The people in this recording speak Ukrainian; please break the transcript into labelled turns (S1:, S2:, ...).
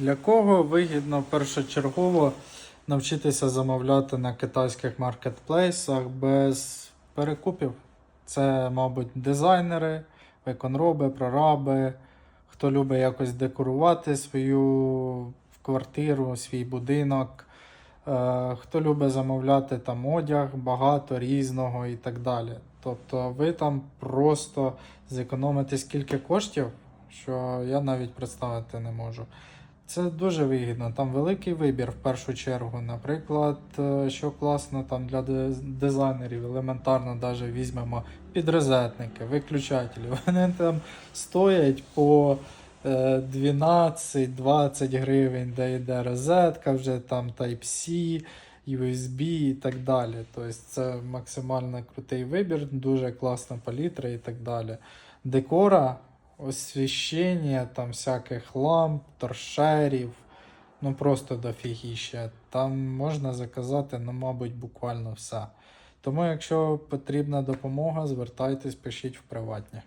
S1: Для кого вигідно першочергово навчитися замовляти на китайських маркетплейсах без перекупів? Це, мабуть, дизайнери, виконроби, прораби, хто любить якось декорувати свою квартиру, свій будинок, е, хто любить замовляти там одяг, багато різного і так далі. Тобто ви там просто зекономите скільки коштів, що я навіть представити не можу. Це дуже вигідно. Там великий вибір в першу чергу. Наприклад, е, що класно там для дизайнерів, елементарно навіть візьмемо підрозетники, виключателі. Вони там стоять по е, 12-20 гривень, де йде розетка, вже там Type-C, USB і так далі. Тобто це максимально крутий вибір, дуже класна палітра і так далі. Декора освіщення, там всяких ламп, торшерів, ну просто дофігіще. Там можна заказати, ну, мабуть, буквально все. Тому, якщо потрібна допомога, звертайтесь, пишіть в приватні.